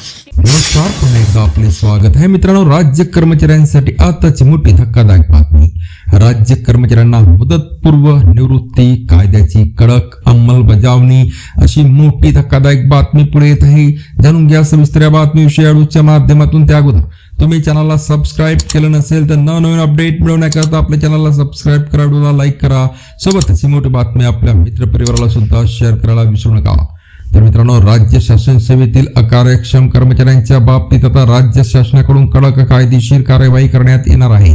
नमस्कार पुन्हा एकदा आपले स्वागत आहे. मित्रांनो राज्य कर्मचाऱ्यांसाठी आताची मोठी धक्कादायक बातमी. राज्य कर्मचाऱ्यांना मुदतपूर्व निवृत्ती कायद्याची कडक अंमलबजावणी अशी मोठी धक्कादायक बातमी पुढे येत आहे. जाणून घ्या सविस्तर या बातमीविषयी माध्यमातून. त्या अगोदर तुम्ही चॅनलला सबस्क्राईब केलं नसेल तर नवनवीन अपडेट मिळवण्याकरता आपल्या चॅनलला सबस्क्राईब करा लाईक करा. सोबतच ही मोठी बातमी आपल्या मित्रपरिवाराला सुद्धा शेअर करायला विसरू नका. तर मित्रांनो राज्य शासन सेवेतील अकार्यक्षम कर्मचाऱ्यांच्या बाबतीत आता राज्य शासनाकडून कडक कायदेशीर कार्यवाही करण्यात येणार आहे.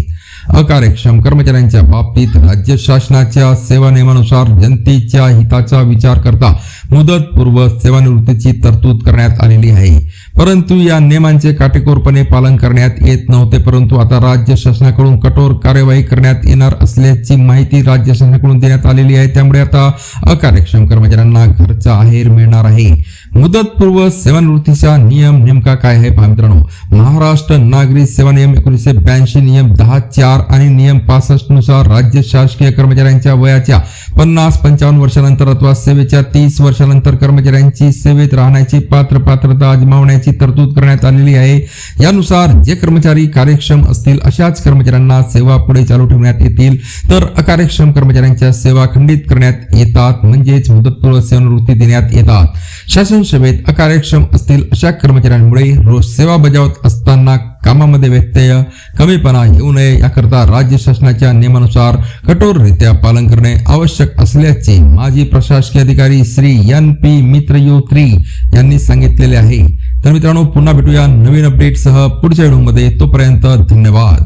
अकार्यक्षम कर्मचाऱ्यांच्या बाबतीत राज्य शासनाच्या सेवा नियमानुसार जनतेच्या हिताचा विचार करता मुदतपूर्व सेवानिवृत्तीची तरतूद करण्यात आलेली आहे. परंतु या नियमांचे काटेकोरपणे पालन करण्यात येत नव्हते परंतु आता राज्य शासनाकडून कठोर कार्यवाही करण्यात येणार असल्याची माहिती राज्य शासनाकडून देण्यात आलेली आहे. त्यामुळे आता अकार्यक्षम कर्मचाऱ्यांना घरचा आहेर मिळणार आहे. मुदतपूर्व सेवानिवृत्तीचा नियम नेमका काय आहे पहा मित्रांनो. महाराष्ट्र नागरी सेवा नियम एकोणीसशे ब्याऐंशी नियम दहा चार आणि नियम पासष्टनुसार राज्य शासकीय कर्मचाऱ्यांच्या वयाच्या पन्नास पंचावन्न वर्षानंतर अथवा सेवेच्या तीस वर्षानंतर कर्मचाऱ्यांची सेवेत राहण्याची पात्र पात्रता अजमावण्याची तरतूद करण्यात आलेली आहे. यानुसार जे कर्मचारी कार्यक्षम असतील अशाच कर्मचाऱ्यांना सेवा पुढे चालू ठेवण्यात येतील. तर अकार्यक्षम कर्मचाऱ्यांच्या सेवा खंडित करण्यात येतात म्हणजेच मुदतपूर्व सेवानिवृत्ती देण्यात येतात. शासन सेवेत अकार्यक्षम असतील अशा कर्मचाऱ्यांमुळे रोज सेवा बजावत असताना कामामध्ये व्यत्यय कमीपणा येऊ नये याकरता राज्य शासनाच्या नियमानुसार कठोररित्या पालन करणे आवश्यक असल्याचे माजी प्रशासकीय अधिकारी श्री एन पी मित्र थ्री यांनी सांगितलेले आहे. तर मित्रांनो पुन्हा भेटूया नवीन अपडेटसह पुढच्या व्हिडिओमध्ये. तोपर्यंत धन्यवाद.